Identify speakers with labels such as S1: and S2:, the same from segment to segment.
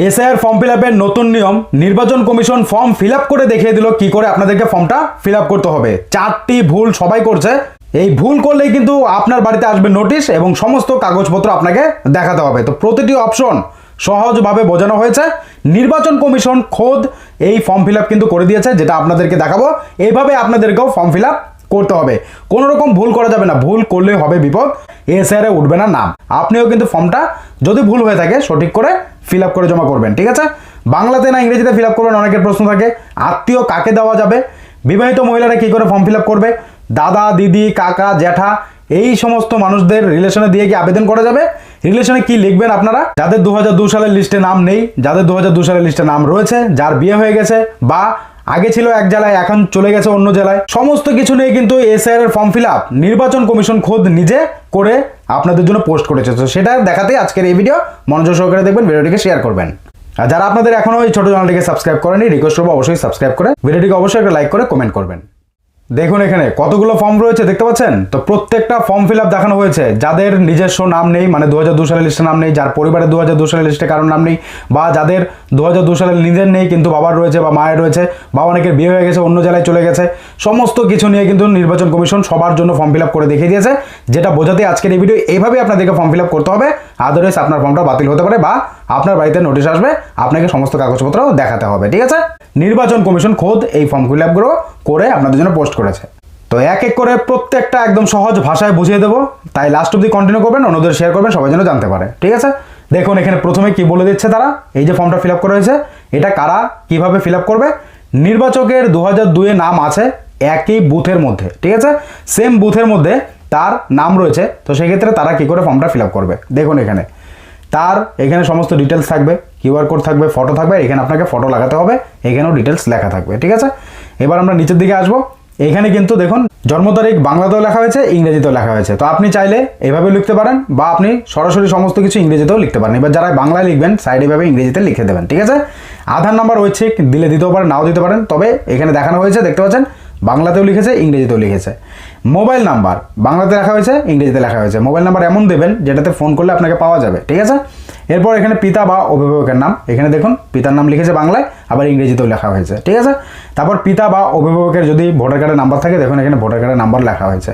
S1: SIR form fill আপের নতুন নিয়ম, নির্বাচন কমিশন ফর্ম ফিল আপ করে দেখিয়ে দিল, কি করে আপনাদেরকে ফর্মটা ফিল আপ করতে হবে। চারটি ভুল সবাই করছে। এই ভুল করলেই কিন্তু আপনার বাড়িতে আসবে নোটিশ এবং সমস্ত কাগজপত্র আপনাকে দেখাতে হবে। তো প্রতিটি অপশন সহজভাবে বোঝানো হয়েছে। নির্বাচন কমিশন খোদ এই ফর্ম ফিল কিন্তু করে দিয়েছে, যেটা আপনাদেরকে দেখাবো। এইভাবে আপনাদেরকেও ফর্ম ফিল করতে হবে। কোনো রকম ভুল করা যাবে না। ভুল করলে হবে বিপদ। এসআর উঠবে না নাম। আপনিও কিন্তু ফর্মটা যদি ভুল হয়ে থাকে, সঠিক করে ফিল আপ করে জমা করবেন, ঠিক আছে? বাংলাতে না ইংরেজিতে ফিল আপ করবেন, অনেকের প্রশ্ন থাকে, আত্মীয় কাকে দেওয়া যাবে? বিবাহিত মহিলারা কি করে ফর্ম ফিল আপ করবে? দাদা, দিদি, কাকা, জ্যাঠা, এই সমস্ত মানুষদের রিলেশনে দিয়ে কি আবেদন করা যাবে? রিলেশনে কি লিখবেন আপনারা? যাদের দু সালের লিস্টে নাম নেই, যাদের দু সালের লিস্টে নাম রয়েছে, যার বিয়ে হয়ে গেছে বা আগে ছিল এক জেলায়, এখন চলে গেছে অন্য জেলায়। সমস্ত কিছু নিয়ে কিন্তু এসআইআর এর ফর্ম ফিল আপ নির্বাচন কমিশন খোদ নিজে করে আপনাদের জন্য পোস্ট করেছে। তো সেটা দেখাতে আজকের এই ভিডিও মনোযোগ সহকারে দেখবেন ভিডিওটিকে শেয়ার করবেন। আর যারা আপনাদের এখনও এই ছোট চ্যানেলটিকে সাবস্ক্রাইব করেনি রিকোয়েস্ট করব অবশ্যই সাবস্ক্রাইব করে ভিডিওটিকে অবশ্যই একটা লাইক করে কমেন্ট করবেন। দেখুন এখানে কতগুলো ফর্ম রয়েছে, দেখতে পাচ্ছেন? তো প্রত্যেকটা ফর্ম ফিল আপ দেখানো হয়েছে। যাদের নিজস্ব নাম নেই মানে দু হাজার দু সালের লিস্টে নাম নেই, যার পরিবারে দু হাজার দু সালের লিস্টে কারোর নাম নেই, বা যাদের দু হাজার দু সালের নিজের নেই, কিন্তু বাবার রয়েছে বা মায়ের রয়েছে বা অনেকের বিয়ে হয়ে গেছে, অন্য জেলায় চলে গেছে। সমস্ত কিছু নিয়ে কিন্তু নির্বাচন কমিশন সবার জন্য ফর্ম ফিল করে দেখিয়ে দিয়েছে, যেটা বোঝাতে আজকের এই ভিডিও এইভাবে আপনাদেরকে ফর্ম ফিল করতে হবে। আদারওয়াইজ আপনার ফর্মটা বাতিল হতে পারে বা আপনার বাড়িতে নোটিশ আসবে, আপনাকে সমস্ত কাগজপত্র দেখাতে হবে, ঠিক আছে? নির্বাচন কমিশন খোদ এই ফর্ম ফিল আপগুলো করে আপনাদের জন্য পোস্ট করেছে। তো এক এক করে প্রত্যেকটা একদম সহজ ভাষায় বুঝিয়ে দেবো, তাই লাস্ট অব্দি কন্টিনিউ করবেন, অন্যদের শেয়ার করবেন, সবাই যেন জানতে পারে, ঠিক আছে? দেখুন, এখানে প্রথমে কি বলে দিচ্ছে তারা? এই যে ফর্মটা ফিল আপ করা হয়েছে, এটা কারা কীভাবে ফিল আপ করবে? নির্বাচকের দু হাজার দুয়ে নাম আছে একই বুথের মধ্যে, ঠিক আছে? সেম বুথের মধ্যে তার নাম রয়েছে, তো সেক্ষেত্রে তারা কি করে ফর্মটা ফিল আপ করবে? দেখুন এখানে, তার এখানে সমস্ত ডিটেলস থাকবে কিউআর কোড থাকবে ফটো থাকবে, এখানে আপনাকে ফটো লাগাতে হবে, এখানেও ডিটেলস লেখা থাকবে, ঠিক আছে? এবার আমরা নিচের দিকে আসব। এখানে কিন্তু দেখুন, জন্ম তারিখ বাংলাতেও লেখা হয়েছে, ইংরেজিতেও লেখা হয়েছে। তো আপনি চাইলে এভাবে লিখতে পারেন, বা আপনি সরাসরি সমস্ত কিছু ইংরেজিতেও লিখতে পারেন। এবার যারা বাংলায় লিখবেন সাইডে এভাবে ইংরেজিতে লিখে দেবেন, ঠিক আছে? আধার নাম্বার হচ্ছে দিলে দিতেও পারেন, নাও দিতে পারেন, তবে এখানে দেখানো হয়েছে, দেখতে পাচ্ছেন? বাংলাতেও লিখেছে, ইংরেজিতেও লিখেছে। মোবাইল নাম্বার বাংলাতে লেখা হয়েছে, ইংরেজিতে লেখা হয়েছে। মোবাইল নাম্বার এমন দেবেন, যেটাতে ফোন করলে আপনাকে পাওয়া যাবে, ঠিক আছে? এরপর এখানে পিতা বা অভিভাবকের নাম। এখানে দেখুন, পিতার নাম লিখেছে বাংলায়, আবার ইংরেজিতেও লেখা হয়েছে, ঠিক আছে? তারপর পিতা বা অভিভাবকের যদি ভোটার কার্ডের নাম্বার থাকে, দেখুন এখানে ভোটার কার্ডের নাম্বার লেখা হয়েছে।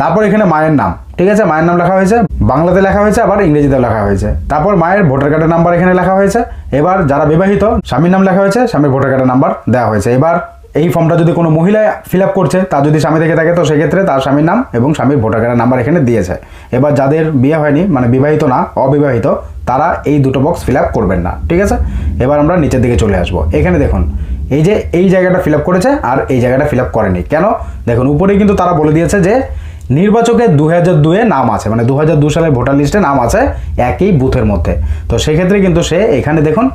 S1: তারপর এখানে মায়ের নাম, ঠিক আছে? মায়ের নাম লেখা হয়েছে, বাংলাতে লেখা হয়েছে, আবার ইংরেজিতেও লেখা হয়েছে। তারপর মায়ের ভোটার কার্ডের নাম্বার এখানে লেখা হয়েছে। এবার যারা বিবাহিত, স্বামীর নাম লেখা হয়েছে, স্বামীর ভোটার কার্ডের নাম্বার দেওয়া হয়েছে। এবার এই ফর্মটা যদি কোনো মহিলা ফিল আপ করছে, তার যদি স্বামী থেকে থাকে, তো সেক্ষেত্রে তার স্বামীর নাম এবং স্বামীর ভোটার কার্ডের নাম্বার এখানে দিয়েছে। এবার যাদের বিয়ে হয়নি মানে বিবাহিত না, অবিবাহিত, তারা এই দুটো বক্স ফিল আপ করবেন না, ঠিক আছে? এবার আমরা নিচের দিকে চলে আসব। এখানে দেখুন, এই যে এই জায়গাটা ফিল আপ করেছে আর এই জায়গাটা ফিল আপ করেনি। কেন? দেখুন, উপরে কিন্তু তারা বলে দিয়েছে যে নির্বাচকের দু হাজার দুয়ে নাম আছে মানে দু হাজার দু সালের ভোটার লিস্টে নাম আছে একই বুথের মধ্যে। তো সেক্ষেত্রে কিন্তু সে এখানে দেখুন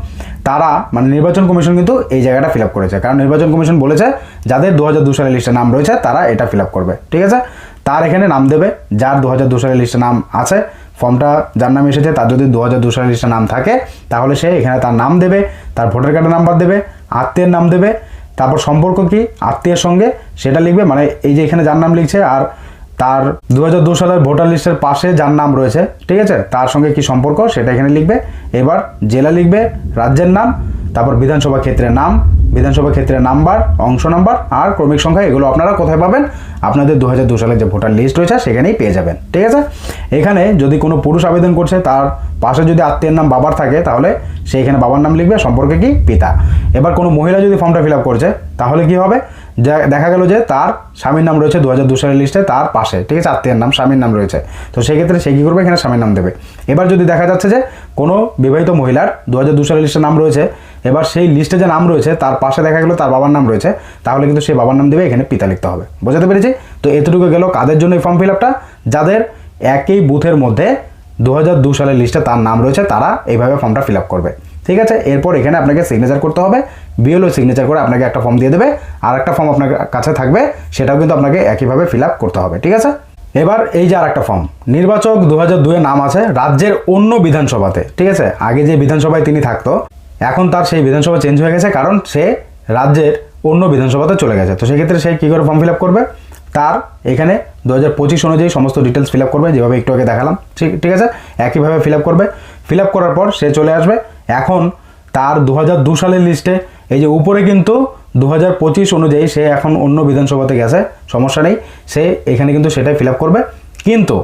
S1: তারা মানে নির্বাচন কমিশন কিন্তু এই জায়গাটা ফিল করেছে। কারণ নির্বাচন কমিশন বলেছে, যাদের দু হাজার দু সালের লিস্টে নাম রয়েছে, তারা এটা ফিল করবে। ঠিক আছে? তার এখানে নাম দেবে, যার দু হাজার দু সালের লিস্টে নাম আছে, ফর্মটা যার নাম এসেছে, তার যদি দু হাজার দু সালের লিস্টে নাম থাকে, তাহলে সে এখানে তার নাম দেবে, তার ভোটার কার্ডের নাম্বার দেবে, আত্মীয়ের নাম দেবে, তারপর সম্পর্ক কি, আত্মীয়ের সঙ্গে সেটা লিখবে মানে এই যে এখানে যার নাম লিখছে আর তার দু সালের ভোটার লিস্টের পাশে যার নাম রয়েছে, ঠিক আছে? তার সঙ্গে কি সম্পর্ক সেটা এখানে লিখবে। এবার জেলা লিখবে, রাজ্যের নাম, তারপর বিধানসভা ক্ষেত্রের নাম বিধানসভা ক্ষেত্রে নাম্বার, অংশ নাম্বার আর ক্রমিক সংখ্যা, এগুলো আপনারা কোথায় পাবেন? আপনাদের দু হাজার সালের যে ভোটার লিস্ট রয়েছে, সেখানেই পেয়ে যাবেন। ঠিক আছে? এখানে যদি কোনো পুরুষ আবেদন করছে, তার পাশে যদি আত্মীয়ের নাম বাবার থাকে, তাহলে সে এখানে বাবার নাম লিখবে, সম্পর্কে কি? পিতা। এবার কোনো মহিলা যদি ফর্মটা ফিল আপ করছে, তাহলে কি হবে? দেখা গেল যে তার স্বামীর নাম রয়েছে দু হাজার দু সালের লিস্টে, তার পাশে, ঠিক আছে? আত্মীয়ের নাম, স্বামীর নাম রয়েছে। তো সেক্ষেত্রে সে কী করবে? এখানে স্বামীর নাম দেবে। এবার যদি দেখা যাচ্ছে যে কোনো বিবাহিত মহিলার দু হাজার দু সালের লিস্টে নাম রয়েছে এবার সেই লিস্টে যে নাম রয়েছে, তার পাশে দেখা গেলো তার বাবার নাম রয়েছে, তাহলে কিন্তু সেই বাবার নাম দেবে এখানে পিতা লিখতে হবে। বোঝাতে পেরেছি? তো এতটুকু গেল কাদের জন্য এই ফর্ম ফিল আপটা যাদের একই বুথের মধ্যে দু সালের লিস্টে তার নাম রয়েছে, তারা এইভাবে ফর্মটা ফিল আপ করবে। ঠিক আছে? এরপর এখানে আপনাকে সিগনেচার করতে হবে। বিএলও সিগনেচার করে আপনাকে একটা ফর্ম দিয়ে দেবে। আর একটা ফর্ম আপনার কাছে থাকবে, সেটাও কিন্তু আপনাকে একইভাবে ফিল আপ করতে হবে। ঠিক আছে? এবার এই যে আর একটা ফর্ম নির্বাচক দু হাজার দুয়ে নাম আছে রাজ্যের অন্য বিধানসভাতে। ঠিক আছে? আগে যে বিধানসভায় তিনি থাকতো এখন তার সেই বিধানসভা চেঞ্জ হয়ে গেছে, কারণ সে রাজ্যের অন্য বিধানসভাতে চলে গেছে। তো সেক্ষেত্রে সে কী করে ফর্ম ফিল আপ করবে? তার এখানে দু হাজার পঁচিশ অনুযায়ী সমস্ত ডিটেলস ফিল আপ করবে, যেভাবে একটু আগে দেখালাম। ঠিক ঠিক আছে? একইভাবে ফিল আপ করবে। ফিল আপ করার পর সে চলে আসবে। এখন তার দু হাজার দু সালের লিস্টে এই যে উপরে কিন্তু দু হাজার পঁচিশ অনুযায়ী সে এখন অন্য বিধানসভাতে গেছে, সমস্যা নেই। সে এখানে কিন্তু সেটাই ফিল আপ করবে। কিন্তু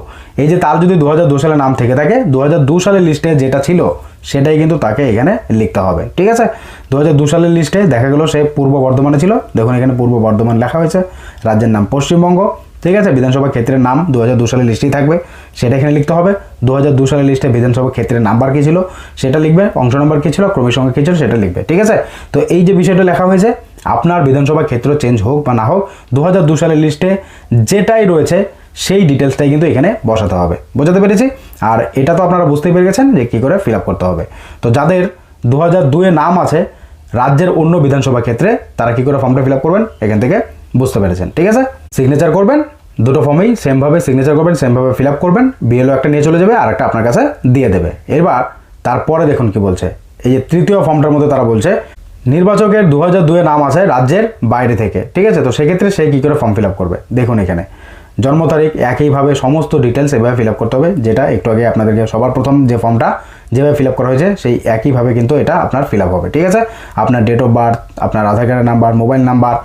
S1: এই যে তার যদি দু হাজার দু সালে নাম থেকে থাকে, দু হাজার দু সালের লিস্টে যেটা ছিল সেটাই কিন্তু তাকে এখানে লিখতে হবে, ঠিক আছে? দু সালের লিস্টে দেখা গেলো সে পূর্ব বর্ধমানে ছিল, দেখুন এখানে পূর্ব বর্ধমান লেখা হয়েছে, রাজ্যের নাম পশ্চিমবঙ্গ, ঠিক আছে? বিধানসভা ক্ষেত্রের নাম দু সালের লিস্টেই থাকবে, সেটা এখানে লিখতে হবে। দু সালের লিস্টে বিধানসভা ক্ষেত্রের নাম্বার কী ছিল? সেটা লিখবে, অংশ নম্বর কী ছিল? ক্রমিক সংখ্যা কী ছিল? সেটা লিখবে, ঠিক আছে? তো এই যে বিষয়টা লেখা হয়েছে, আপনার বিধানসভা ক্ষেত্র চেঞ্জ হোক বা না হোক দু সালের লিস্টে যেটাই রয়েছে সেই ডিটেলসটাই কিন্তু এখানে বসাতে হবে। বোঝাতে পেরেছি? আর এটা তো আপনারা বুঝতেই পেরে গেছেন যে কী করে ফিল করতে হবে। তো যাদের দু হাজার দুয়ে নাম আছে, রাজ্যের অন্য বিধানসভা ক্ষেত্রে তারা কি করে ফর্মটা ফিল করবেন? এখান থেকে বুঝতে পেরেছেন। ঠিক আছে? সিগনেচার করবেন, দুটো ফর্মেই সেমভাবে সিগনেচার করবেন সেমভাবে ফিল করবেন বিএলও একটা নিয়ে চলে যাবে, আর একটা আপনার কাছে দিয়ে দেবে। এবার তারপরে দেখুন কি বলছে। এই যে তৃতীয় ফর্মটার মধ্যে তারা বলছে, নির্বাচকের দু হাজার দুয়ে নাম আছে রাজ্যের বাইরে থেকে। ঠিক আছে? তো সেক্ষেত্রে সে কী করে ফর্ম ফিল করবে? দেখুন এখানে। জন্ম তারিখ একইভাবে সমস্ত ডিটেলস এভাবে ফিল করতে হবে, যেটা একটু আগে আপনাদেরকে সবার প্রথম যে ফর্মটা যেভাবে ফিল করা হয়েছে, সেই একইভাবে কিন্তু এটা আপনার ফিল হবে, ঠিক আছে? আপনার ডেট অফ বার্থ আপনার আধার কার্ডের নাম্বার মোবাইল নাম্বার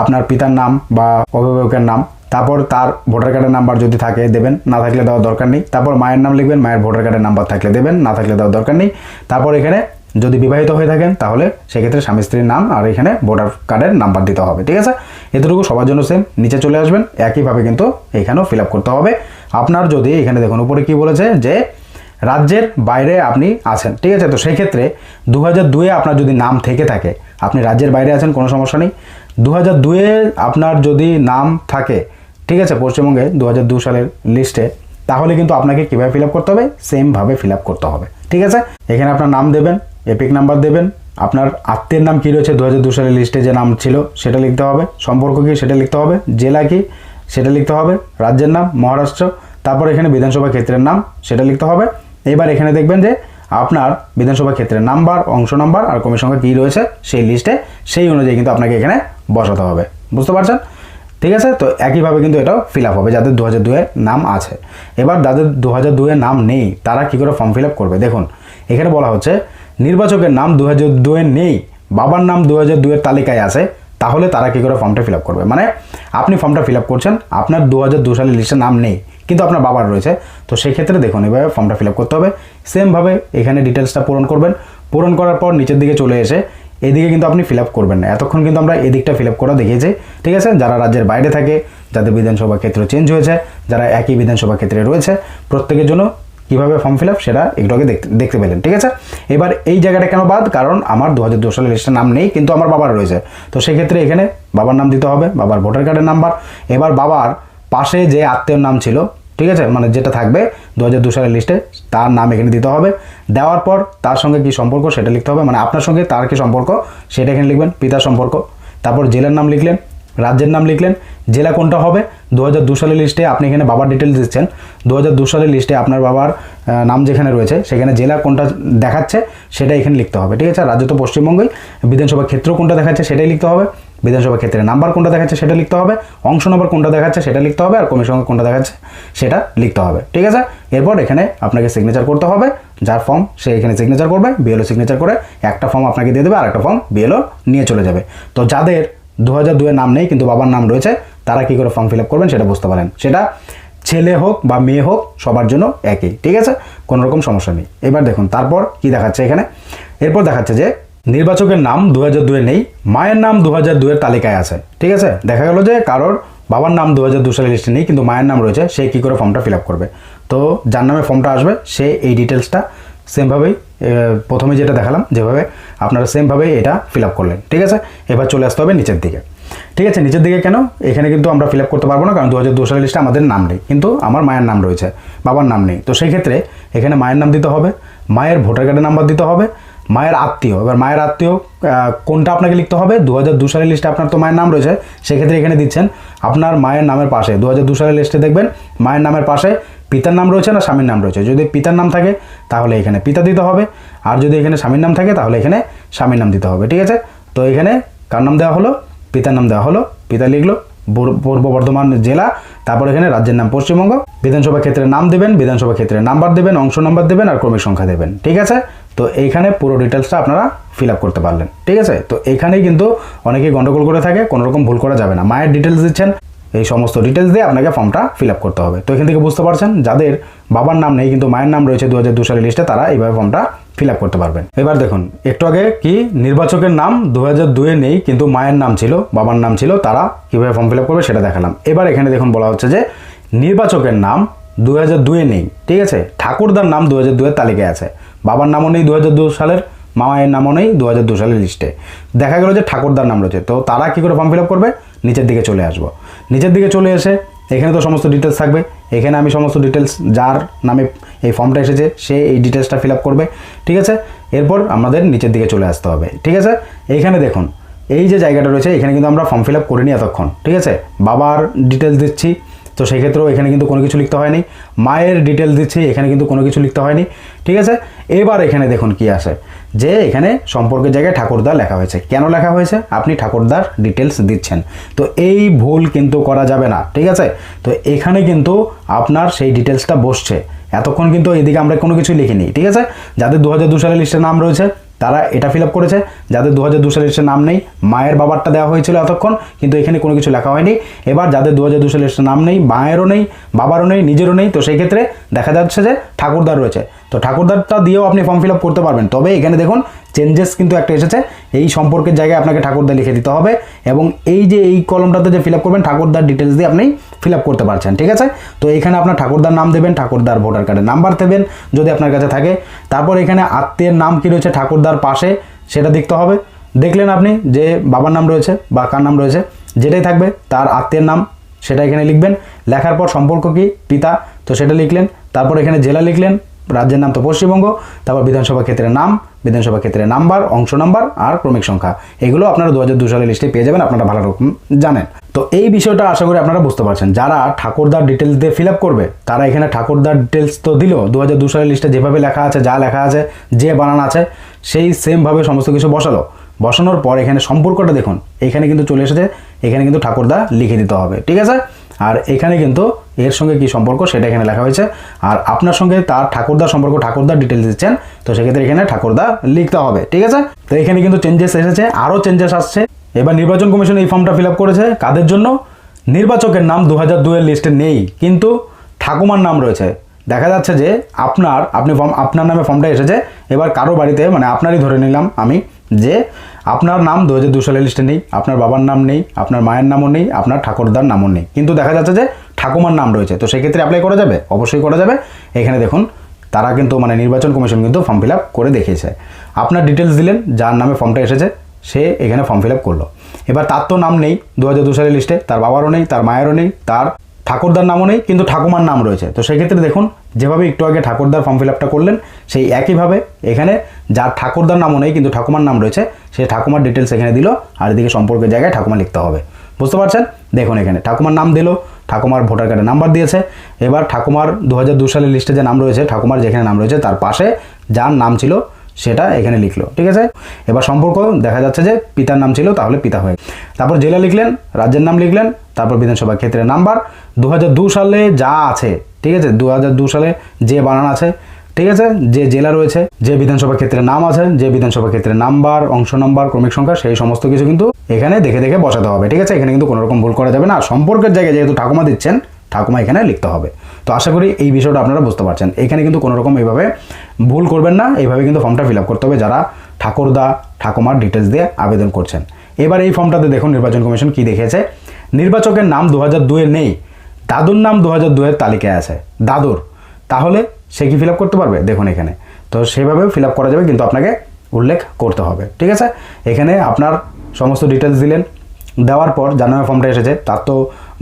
S1: আপনার পিতার নাম বা অভিভাবকের নাম, তারপর তার ভোটার কার্ডের নাম্বার যদি থাকে দেবেন, না থাকলে দেওয়ার দরকার নেই, তারপর মায়ের নাম লিখবেন, মায়ের ভোটার কার্ডের নাম্বার থাকলে দেবেন, না থাকলে দেওয়ার দরকার নেই, তারপর এখানে যদি বিবাহিত হয়ে থাকেন, তাহলে সেক্ষেত্রে স্বামী স্ত্রীর নাম আর এখানে ভোটার কার্ডের নাম্বার দিতে হবে, ঠিক আছে? এতটুকু সবার জন্য সেম নিচে চলে আসবেন, একইভাবে কিন্তু এখানেও ফিল করতে হবে। আপনার যদি এখানে দেখুন, উপরে কি বলেছে যে রাজ্যের বাইরে আপনি আছেন, ঠিক আছে? তো সেই ক্ষেত্রে দু হাজার দুয়ে আপনার যদি নাম থেকে থাকে, আপনি রাজ্যের বাইরে আছেন, কোনো সমস্যা নেই। দু হাজার দুয়ে আপনার যদি নাম থাকে, ঠিক আছে? পশ্চিমবঙ্গে দু হাজার দু সালের লিস্টে তাহলে কিন্তু আপনাকে কীভাবে ফিল করতে হবে? সেমভাবে ফিল করতে হবে, ঠিক আছে? এখানে আপনার নাম দেবেন এপিক নাম্বার দেবেন। আপনার আত্মীয়ের নাম কী রয়েছে? দু হাজার সালের লিস্টে যে নাম ছিল, সেটা লিখতে হবে। সম্পর্ক কী, সেটা লিখতে হবে। জেলা কী, সেটা লিখতে হবে। রাজ্যের নাম, মহারাষ্ট্র। তারপর এখানে বিধানসভা ক্ষেত্রের নাম, সেটা লিখতে হবে। এবার এখানে দেখবেন যে, আপনার বিধানসভা ক্ষেত্রের নাম্বার অংশ নাম্বার আর কমির সংখ্যা কী রয়েছে, সেই লিস্টে সেই অনুযায়ী কিন্তু আপনাকে এখানে বসাতে হবে। বুঝতে পারছেন? ঠিক আছে? তো একইভাবে কিন্তু এটাও ফিল আপ হবে, যাদের দু হাজার দুয়ের নাম আছে। এবার যাদের দু হাজার দুয়ের নাম নেই, তারা কী করে ফর্ম ফিল আপ করবে? দেখুন, এখানে বলা হচ্ছে নির্বাচকের নাম দু হাজার দুয়ে নেই, বাবার নাম দু হাজার দুয়ের তালিকায় আছে, তাহলে তারা কী করে ফর্মটা ফিল করবে? মানে আপনি ফর্মটা ফিল করছেন, আপনার দু হাজার দু সালের লিস্টে নাম নেই, কিন্তু আপনার বাবার রয়েছে। তো সেক্ষেত্রে দেখুন, এভাবে ফর্মটা ফিল করতে হবে। সেমভাবে এখানে ডিটেলসটা পূরণ করবেন। পূরণ করার পর নিচের দিকে চলে এসে এদিকে কিন্তু আপনি ফিল করবেন না। এতক্ষণ কিন্তু আমরা এদিকটা ফিল করা দেখিয়েছি, ঠিক আছে? যারা রাজ্যের বাইরে থাকে, যাদের বিধানসভা ক্ষেত্র চেঞ্জ হয়েছে, যারা একই বিধানসভা ক্ষেত্রে রয়েছে, প্রত্যেকের জন্য কীভাবে ফর্ম ফিল আপ সেটা একটু আগে দেখতে দেখতে পেলেন, ঠিক আছে? এবার এই জায়গাটা কেন বাদ? কারণ আমার দু হাজার দু সালের লিস্টের নাম নেই, কিন্তু আমার বাবার রয়েছে। তো সেক্ষেত্রে এখানে বাবার নাম দিতে হবে, বাবার ভোটার কার্ডের নাম্বার এবার বাবার পাশে যে আত্মীয়র নাম ছিল, ঠিক আছে? মানে যেটা থাকবে দু হাজার দু সালের লিস্টে তার নাম এখানে দিতে হবে। দেওয়ার পর তার সঙ্গে কী সম্পর্ক সেটা লিখতে হবে? মানে আপনার সঙ্গে তার কী সম্পর্ক সেটা এখানে লিখবেন, পিতার সম্পর্ক। তারপর জেলার নাম লিখলেন রাজ্যের নাম লিখলেন, জেলা কোনটা হবে? দু সালের লিস্টে আপনি এখানে বাবার ডিটেলস দিচ্ছেন। দু সালের লিস্টে আপনার বাবার নাম যেখানে রয়েছে, সেখানে জেলা কোনটা দেখাচ্ছে সেটা এখানে লিখতে হবে। ঠিক আছে? রাজ্য তো পশ্চিমবঙ্গই। বিধানসভা ক্ষেত্র কোনটা দেখাচ্ছে, সেটাই লিখতে হবে। বিধানসভা ক্ষেত্রে নাম্বার কোনটা দেখাচ্ছে, সেটা লিখতে হবে। অংশ নম্বর কোনটা দেখাচ্ছে, সেটা লিখতে হবে। আর সঙ্গে কোনটা দেখাচ্ছে, সেটা লিখতে হবে। ঠিক আছে? এরপর এখানে আপনাকে সিগনেচার করতে হবে। যার ফর্ম সে এখানে সিগনেচার করবে বিএলও সিগনেচার করে একটা ফর্ম আপনাকে দিয়ে দেবে আর একটা ফর্ম বিএলও নিয়ে চলে যাবে। তো যাদের দু হাজার দুয়ের নাম নেই, কিন্তু বাবার নাম রয়েছে। তারা কী করে ফর্ম ফিল আপ করবেন সেটা বুঝতে পারেন। সেটা ছেলে হোক বা মেয়ে হোক, সবার জন্য একই, ঠিক আছে? কোনো রকম সমস্যা নেই। এবার দেখুন, তারপর কি দেখাচ্ছে এখানে? এরপর দেখাচ্ছে যে নির্বাচকের নাম দু হাজার দুয়ে নেই, মায়ের নাম দু হাজার দুয়ের তালিকায় আছে, ঠিক আছে? দেখা গেল যে কারোর বাবার নাম দু হাজার দু সালের লিস্টে নেই, কিন্তু মায়ের নাম রয়েছে, সে কী করে ফর্মটা ফিল আপ করবে? তো যার নামে ফর্মটা আসবে, সে এই ডিটেলসটা সেমভাবেই প্রথমে যেটা দেখালাম, যেভাবে আপনারা সেমভাবে এটা ফিল আপ করলেন, ঠিক আছে? এবার চলে আসতে হবে নিচের দিকে। ঠিক আছে, নিচের দিকে কেন? এখানে কিন্তু আমরা ফিল করতে পারব না, কারণ দু হাজার দু সালের আমাদের নাম নেই, কিন্তু আমার মায়ের নাম রয়েছে, বাবার নাম নেই। তো সেই ক্ষেত্রে এখানে মায়ের নাম দিতে হবে, মায়ের ভোটার কার্ডের নাম্বার দিতে হবে, মায়ের আত্মীয়, এবার মায়ের আত্মীয় কোনটা আপনাকে লিখতে হবে? দু হাজার দু সালের লিস্টে আপনার তো মায়ের নাম রয়েছে, সেক্ষেত্রে এখানে দিচ্ছেন আপনার মায়ের নামের পাশে দু হাজার দু সালের লিস্টে দেখবেন, মায়ের নামের পাশে পিতার নাম রয়েছে না স্বামীর নাম রয়েছে? যদি পিতার নাম থাকে, তাহলে এখানে পিতা দিতে হবে। আর যদি এখানে স্বামীর নাম থাকে, তাহলে এখানে স্বামীর নাম দিতে হবে। ঠিক আছে? তো এখানে কার নাম দেওয়া হলো? পিতার নাম দেওয়া হলো। পিতা লিখলো, পূর্ব বর্ধমান জেলা, তারপর এখানে রাজ্যের নাম পশ্চিমবঙ্গ। বিধানসভা ক্ষেত্রে নাম দেবেন, বিধানসভা ক্ষেত্রে নাম্বার দেবেন, অংশ নাম্বার দেবেন, আর ক্রমিক সংখ্যা দেবেন। ঠিক আছে? তো এইখানে পুরো ডিটেলসটা আপনারা ফিল আপ করতে পারলেন। ঠিক আছে? তো এখানেই কিন্তু অনেকেই গন্ডগোল করে থাকে কোনো রকম ভুল করা যাবে না। মায়ের ডিটেলস দিচ্ছেন এই সমস্ত ডিটেলস দিয়ে আপনাকে ফর্মটা ফিল আপ করতে হবে। তো এখান থেকে বুঝতে পারছেন, যাদের বাবার নাম নেই কিন্তু মায়ের নাম রয়েছে দু হাজার দু সালের লিস্টে তারা এইভাবে ফর্মটা ফিল আপ করতে পারবেন। এবার দেখুন, একটু আগে কি নির্বাচকের নাম দু হাজার দুয়ে নেই কিন্তু মায়ের নাম ছিল, বাবার নাম ছিল, তারা কীভাবে ফর্ম ফিল আপ করবে সেটা দেখালাম। এবার এখানে দেখুন বলা হচ্ছে যে, নির্বাচকের নাম দু হাজার দুয়ে নেই, ঠিক আছে? ঠাকুরদার নাম দু হাজার দুয়ের তালিকায় আছে। বাবার নামও নেই দু হাজার দু সালের, মামায়ের নামও নেই দু হাজার দু সালের লিস্টে দেখা গেল যে ঠাকুরদার নাম রয়েছে, তো তারা কী করে ফর্ম ফিল আপ করবে? নিচের দিকে চলে আসব। নিচের দিকে চলে এসে, এখানে তো সমস্ত ডিটেলস থাকবে। এখানে আমি সমস্ত ডিটেলস যার নামে এই ফর্মটা এসেছে, সে এই ডিটেলসটা ফিল করবে, ঠিক আছে? এরপর আমাদের নিচের দিকে চলে আসতে হবে, ঠিক আছে? এইখানে দেখুন, এই যে জায়গাটা রয়েছে, এখানে কিন্তু আমরা ফর্ম ফিল আপ করিনি এতক্ষণ, ঠিক আছে? বাবার ডিটেলস দিচ্ছি, তো সেই ক্ষেত্রেও এখানে কিন্তু কোনো কিছু লিখতে হয়নি। মায়ের ডিটেলস দিচ্ছি, এখানে কিন্তু কোনো কিছু লিখতে হয়নি, ঠিক আছে? এবার এখানে দেখুন কি আসে। যে এখানে সম্পর্কের জায়গায় ঠাকুরদা লেখা হয়েছে। কেন লেখা হয়েছে? আপনি ঠাকুরদার ডিটেলস দিচ্ছেন। তো এই ভুল কিন্তু করা যাবে না, ঠিক আছে? তো এখানে কিন্তু আপনার সেই ডিটেলসটা বসছে। এতক্ষণ কিন্তু এদিকে আমরা কোনো কিছু লিখিনি, ঠিক আছে? যাদের দু হাজার দু সালের লিস্টে নাম রয়েছে, তারা এটা ফিল আপ করেছে। যাদের দু হাজার দু সালের লিস্টে নাম নেই, মায়ের বাবারটা দেওয়া হয়েছিল এতক্ষণ, কিন্তু এখানে কোনো কিছু লেখা হয়নি। এবার যাদের দু হাজার দু সালের লিস্টে নাম নেই, মায়েরও নেই, বাবারও নেই, নিজেরও নেই, তো সেই ক্ষেত্রে দেখা যাচ্ছে যে ঠাকুরদার রয়েছে। তো ঠাকুরদারটা দিয়েও আপনি ফর্ম ফিল আপ করতে পারবেন। তবে এখানে দেখুন চেঞ্জেস কিন্তু একটা এসেছে। এই সম্পর্কের জায়গায় আপনাকে ঠাকুরদা লিখে দিতে হবে এবং এই যে এই কলমটাতে যে ফিল আপ করবেন, ঠাকুরদার ডিটেলস দিয়ে আপনি ফিল আপ করতে পারছেন, ঠিক আছে? তো এখানে আপনার ঠাকুরদার নাম দেবেন, ঠাকুরদার ভোটার কার্ডের নাম্বার দেবেন যদি আপনার কাছে থাকে। তারপর এখানে আত্মীয়ের নাম কী রয়েছে, ঠাকুরদার পাশে সেটা দেখতে হবে। দেখলেন আপনি যে বাবার নাম রয়েছে বা কার নাম রয়েছে, যেটাই থাকবে তার আত্মীয়ের নাম সেটা এখানে লিখবেন। লেখার পর সম্পর্ক কি, পিতা, তো সেটা লিখলেন। তারপর এখানে জেলা লিখলেন। রাজ্যের নাম তো পশ্চিমবঙ্গ, তারপর বিধানসভা ক্ষেত্রের নাম, বিধানসভা ক্ষেত্রের নাম্বার, অংশ নাম্বার আর ক্রমিক সংখ্যা। এগুলো আপনারা দু হাজার সালের লিস্টে পেয়ে যাবেন, আপনারা ভালো রকম জানেন। তো এই বিষয়টা আশা করি আপনারা বুঝতে পারছেন। যারা ঠাকুরদার ডিটেলস দিয়ে ফিল করবে, তারা এখানে ঠাকুরদার ডিটেলস তো দিল। দু সালের লিস্টে যেভাবে লেখা আছে, যা লেখা আছে, যে বানান আছে, সেই সেমভাবে সমস্ত কিছু বসালো। বসানোর পর এখানে সম্পর্কটা দেখুন। এখানে কিন্তু চলে এসেছে, এখানে কিন্তু ঠাকুরদা লিখে দিতে হবে। ঠিক আছে? আর এখানে কিন্তু এর সঙ্গে কি সম্পর্ক সেটা এখানে লেখা হয়েছে। আর আপনার সঙ্গে তার ঠাকুরদার সম্পর্ক ঠাকুরদার ডিটেলস দিচ্ছেন, তো সেক্ষেত্রে এখানে ঠাকুরদা লিখতে হবে, ঠিক আছে? তো এখানে কিন্তু চেঞ্জেস এসেছে, আরও চেঞ্জেস আসছে। এবার নির্বাচন কমিশন এই ফর্মটা ফিল করেছে, কাদের জন্য? নির্বাচকের নাম দু হাজার দুয়ের লিস্টে নেই, কিন্তু ঠাকুমার নাম রয়েছে। দেখা যাচ্ছে যে আপনার, আপনি ফর্ম আপনার নামে ফর্মটা এসেছে, এবার কারও বাড়িতে মানে আপনারই ধরে নিলাম আমি, যে আপনার নাম দু হাজার দু সালের লিস্টে নেই, আপনার বাবার নাম নেই, আপনার মায়ের নামও নেই, আপনার ঠাকুরদার নামও নেই। কিন্তু দেখা যাচ্ছে যে ঠাকুমার নাম রয়েছে। তো সেক্ষেত্রে অ্যাপ্লাই করা যাবে? অবশ্যই করা যাবে। এখানে দেখুন, তারা কিন্তু মানে নির্বাচন কমিশন কিন্তু ফর্ম ফিল করে দেখিয়েছে। আপনার ডিটেলস দিলেন, যার নামে ফর্মটা এসেছে, সে এখানে ফর্ম ফিল করল। এবার তার তো নাম নেই দু হাজার দু সালের লিস্টে তার বাবারও নেই, তার মায়েরও নেই, তার ঠাকুরদার নামও নেই, কিন্তু ঠাকুমার নাম রয়েছে। তো সেক্ষেত্রে দেখুন, যেভাবে একটু আগে ঠাকুরদার ফর্ম ফিল আপটা করলেন, সেই একইভাবে এখানে যার ঠাকুরদার নামও নেই, কিন্তু ঠাকুমার নাম রয়েছে সেই ঠাকুমার ডিটেলস এখানে দিল, আর এদিকে সম্পর্কের জায়গায় ঠাকুমা লিখতে হবে। বুঝতে পারছেন? দেখুন এখানে, ঠাকুমার নাম দিল, ঠাকুমার ভোটার কার্ডে নাম্বার দিয়েছে, এবার ঠাকুমার দু সালের লিস্টে যে নাম রয়েছে, ঠাকুমার যেখানে নাম রয়েছে, তার পাশে যার নাম ছিল সেটা এখানে লিখলো, ঠিক আছে? এবার সম্পর্ক, দেখা যাচ্ছে যে পিতার নাম ছিল, তাহলে পিতা হয়ে তারপর জেলা লিখলেন, রাজ্যের নাম লিখলেন, তারপর বিধানসভা ক্ষেত্রের নাম্বার। দু সালে যা আছে, ঠিক আছে? দু সালে যে বানান আছে, ঠিক আছে? যে জেলা রয়েছে, যে বিধানসভা ক্ষেত্রের নাম আছে, যে বিধানসভা ক্ষেত্রের নাম্বার, অংশ নাম্বার, ক্রমিক সংখ্যা, সেই সমস্ত কিছু কিন্তু এখানে দেখে দেখে বসাতে হবে, ঠিক আছে? এখানে কিন্তু কোনো রকম ভুল করা যাবে না। সম্পর্কের জায়গায় যেহেতু ঠাকুমা দিচ্ছেন, ঠাকুমা এখানে লিখতে হবে। তো আশা করি এই বিষয়টা আপনারা বুঝতে পারছেন। এখানে কিন্তু কোনো রকম এইভাবে ভুল করবেন না, এইভাবে কিন্তু ফর্মটা ফিল করতে হবে যারা ঠাকুরদা, ঠাকুমার ডিটেলস দিয়ে আবেদন করছেন। এবার এই ফর্মটাতে দেখুন নির্বাচন কমিশন কি দেখেছে নির্বাচকের নাম দু হাজার দুয়ে নেই, দাদুর নাম দু হাজার দুয়ের তালিকায় আছে। দাদুর, তাহলে সে কি ফিল করতে পারবে? দেখুন এখানে। তো সেভাবেও ফিল করা যাবে, কিন্তু আপনাকে উল্লেখ করতে হবে, ঠিক আছে? এখানে আপনার সমস্ত ডিটেলস দিলেন। দেওয়ার পর যার নামে ফর্মটা এসেছে, তার তো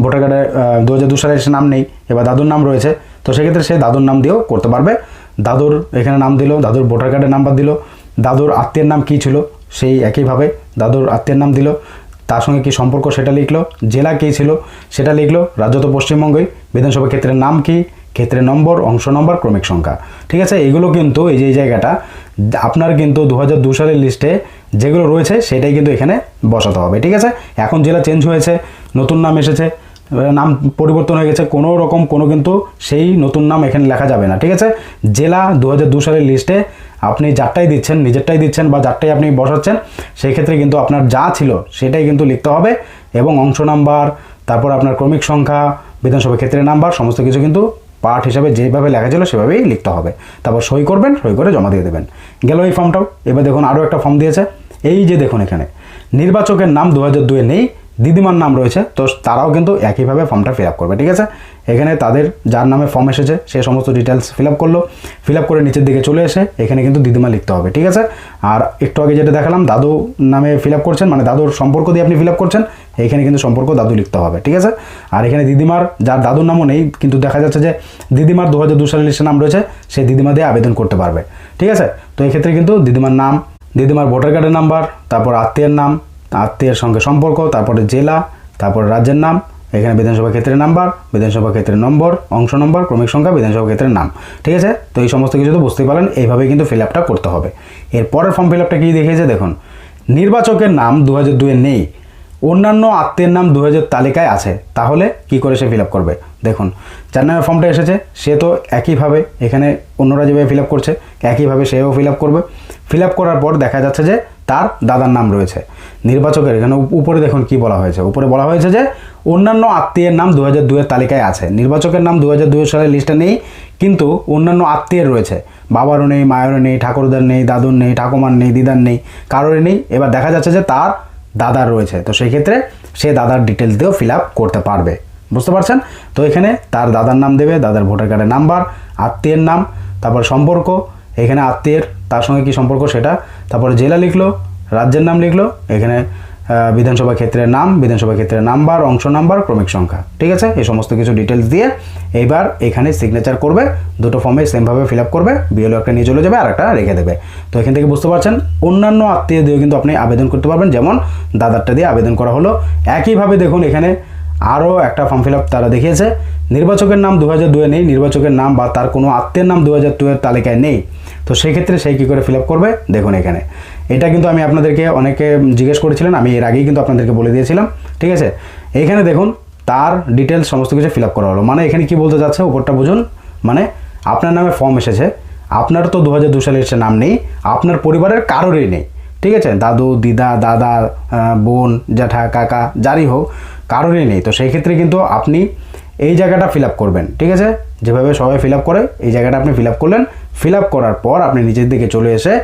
S1: ভোটার কার্ডে দু হাজার দু সালে এসে নাম নেই, এবার দাদুর নাম রয়েছে। তো সেক্ষেত্রে সে দাদুর নাম দিয়েও করতে পারবে। দাদুর এখানে নাম দিল, দাদুর ভোটার কার্ডের নাম্বার দিল। দাদুর আত্মীয়ের নাম কী ছিল? সেই একইভাবে দাদুর আত্মীয়ের নাম দিল। তার সঙ্গে কি সম্পর্ক সেটা লিখলো? জেলা কী ছিল? সেটা লিখলো। রাজ্য তো পশ্চিমবঙ্গই। বিধানসভা ক্ষেত্রের নাম কি? ক্ষেত্রের নম্বর, অংশ নম্বর, ক্রমিক সংখ্যা। ঠিক আছে, এগুলো কিন্তু এই যে এই জায়গাটা, আপনার কিন্তু দু সালের লিস্টে যেগুলো রয়েছে, সেটাই কিন্তু এখানে বসাতে হবে। ঠিক আছে, এখন জেলা চেঞ্জ হয়েছে, নতুন নাম এসেছে। নাম পরিবর্তন হয়ে গেছে কোনো রকম, কোনো কিন্তু সেই নতুন নাম এখানে লেখা যাবে না, ঠিক আছে? জেলা দু সালের লিস্টে আপনি যারটাই দিচ্ছেন, নিজেরটাই দিচ্ছেন বা যারটাই আপনি বসাচ্ছেন, সেই ক্ষেত্রে কিন্তু আপনার যা ছিল সেটাই কিন্তু লিখতে হবে এবং অংশ নাম্বার, তারপর আপনার ক্রমিক সংখ্যা, বিধানসভা ক্ষেত্রের নাম্বার, সমস্ত কিছু কিন্তু পার্ট হিসাবে যেভাবে লেখা ছিল সেভাবেই লিখতে হবে। তারপর সই করবেন, সই করে জমা দিয়ে দেবেন। গেল এই ফর্মটাও এবার দেখুন আরও একটা ফর্ম দিয়েছে। এই যে দেখুন এখানে। নির্বাচকের নাম দু হাজার দুয়ে নেই দিদিমার নাম রয়েছে, তো তারাও কিন্তু একইভাবে ফর্মটা ফিল আপ করবে, ঠিক আছে? এখানে তাদের যার নামে ফর্ম এসেছে, সে সমস্ত ডিটেলস ফিল আপ করল ফিল আপ করে নিচের দিকে চলে এসে এখানে কিন্তু দিদিমা লিখতে হবে, ঠিক আছে? আর একটু আগে যেটা দেখালাম দাদু নামে ফিল আপ করছেন মানে দাদুর সম্পর্ক দিয়ে আপনি ফিল আপ করছেন, এখানে কিন্তু সম্পর্ক দাদু লিখতে হবে, ঠিক আছে? আর এখানে দিদিমার যার দাদুর নামও নেই, কিন্তু দেখা যাচ্ছে যে দিদিমার দু হাজার দু সালের লিস্টে নাম রয়েছে সেই দিদিমা দিয়ে আবেদন করতে পারবে, ঠিক আছে? তো এক্ষেত্রে কিন্তু দিদিমার নাম, দিদিমার ভোটার কার্ডের নাম্বার তারপর আত্মীয়ের নাম আত্মীয়ের সঙ্গে সম্পর্ক, তারপরে জেলা, তারপর রাজ্যের নাম, এখানে বিধানসভা ক্ষেত্রের নাম্বার, বিধানসভা ক্ষেত্রের নম্বর, অংশ নম্বর, ক্রমিক সংখ্যা, বিধানসভা ক্ষেত্রের নাম, ঠিক আছে? তো এই সমস্ত কিছু তো বুঝতেই পারলেন, এইভাবেই কিন্তু ফিল আপটা করতে হবে। এর পরের ফর্ম ফিল আপটা কী দেখিয়েছে দেখুন? নির্বাচকের নাম দু হাজার দুয়ে নেই, অন্যান্য আত্মীয়ের নাম দু হাজার তালিকায় আছে, তাহলে কি করে সে ফিল করবে? দেখুন যার নামে ফর্মটা এসেছে, সে তো একইভাবে এখানে অন্যরা যেভাবে ফিল করছে, একইভাবে সেও ফিল করবে। ফিল করার পর দেখা যাচ্ছে যে তার দাদার নাম রয়েছে। নির্বাচকের এখানে উপরে দেখুন কি বলা হয়েছে। উপরে বলা হয়েছে যে, অন্যান্য আত্মীয়ের নাম দু হাজার দুয়ের তালিকায় আছে। নির্বাচকের নাম দু হাজার দুই সালের লিস্টে নেই, কিন্তু অন্যান্য আত্মীয়ের রয়েছে। বাবারও নেই, মায়েরও নেই, ঠাকুরদার নেই, দাদুর নেই, ঠাকুমার নেই, দিদার নেই, কারোরই নেই। এবার দেখা যাচ্ছে যে তার দাদার রয়েছে। তো সেই ক্ষেত্রে সে দাদার ডিটেলস দিয়েও ফিল করতে পারবে। বুঝতে পারছেন? তো এখানে তার দাদার নাম দেবে, দাদার ভোটার কার্ডের নাম্বার আত্মীয়ের নাম, তারপর সম্পর্ক এখানে আত্মীয়ের, তার সঙ্গে কি সম্পর্ক সেটা? তারপরে জেলা লিখলো, রাজ্যের নাম লিখলো, এখানে বিধানসভা ক্ষেত্রের নাম, বিধানসভা ক্ষেত্রের নাম্বার, অংশ নাম্বার, ক্রমিক সংখ্যা। ঠিক আছে? এই সমস্ত কিছু ডিটেলস দিয়ে এইবার এখানে সিগনেচার করবে, দুটো ফর্মে সেমভাবে ফিল আপ করবে বিএলও একটা নিয়ে চলে যাবে, আর একটা রেখে দেবে। তো এখান থেকে বুঝতে পারছেন, অন্যান্য আত্মীয় দিয়েও কিন্তু আপনি আবেদন করতে পারবেন, যেমন দাদারটা দিয়ে আবেদন করা হলো। একইভাবে দেখুন, এখানে আরও একটা ফর্ম ফিল আপ তারা দেখিয়েছে। নির্বাচকের নাম দু হাজার দুয়ে নেই, নির্বাচকের নাম বা তার কোনো আত্মীয়ের নাম দু হাজার দুয়ের তালিকায় নেই। তো সেই ক্ষেত্রে সেই কী করে ফিল আপ করবে? দেখুন এখানে। এটা কিন্তু আমি আপনাদেরকে অনেকে জিজ্ঞেস করেছিলেন, আমি এর আগেই কিন্তু আপনাদেরকে বলে দিয়েছিলাম, ঠিক আছে? এইখানে দেখুন, তার ডিটেলস সমস্ত কিছু ফিল আপ করা হলো। মানে এখানে কি বলতে যাচ্ছে উপরটা বুঝুন। মানে আপনার নামে ফর্ম এসেছে, আপনার তো দু হাজার দু সালের সে নাম নেই, আপনার পরিবারের কারোরই নেই, ঠিক আছে? দাদু, দিদা, দাদা বোন, জ্যাঠা, কাকা, যারই হোক, কারোরই নেই। তো সেই ক্ষেত্রে কিন্তু আপনি এই জায়গাটা ফিল করবেন, ঠিক আছে? যেভাবে সবাই ফিল করে, এই জায়গাটা আপনি ফিল করলেন ফিল আপ করার পর আপনি নিজের দিকে চলে এসে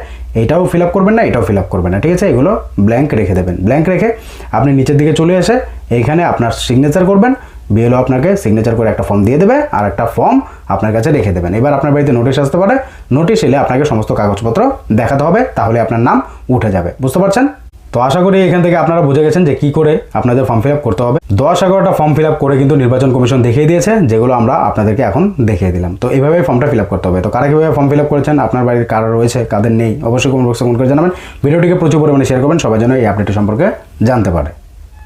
S1: এটাও ফিল আপ করবেন না, এটাও ফিল আপ করবেন না, ঠিক আছে? এগুলো ব্ল্যাঙ্ক রেখে দেবেন। ব্ল্যাঙ্ক রেখে আপনি নিচের দিকে চলে এসে এইখানে আপনার সিগনেচার করবেন। বিএলও আপনাকে সিগনেচার করে একটা ফর্ম দিয়ে দেবে আর একটা ফর্ম আপনার কাছে রেখে দেবেন। এবার আপনার বাড়িতে নোটিশ আসতে পারে। নোটিশ এলে আপনাকে সমস্ত কাগজপত্র দেখাতে হবে, তাহলে আপনার নাম উঠে যাবে। বুঝতে পারছেন? তো আশা করি এখান থেকে আপনারা বুঝে গেছেন যে কি করে আপনাদের ফর্ম ফিল করতে হবে। দশ এগারোটা ফর্ম ফিল করে কিন্তু নির্বাচন কমিশন দেখিয়ে দিয়েছে, যেগুলো আমরা আপনাদেরকে এখন দেখিয়ে দিলাম। তো এইভাবে ফর্মটা ফিল করতে হবে। তো কারা কীভাবে ফর্ম ফিল করেছেন, আপনার বাড়ির কারা রয়েছে, কাদের নেই, অবশ্যই কমেন্ট বক্সে কমেন্ট করে জানাবেন। ভিডিওটিকে প্রচুর পরিমাণে শেয়ার করবেন, সবাই যেন এই আপডেট সম্পর্কে জানতে পারে।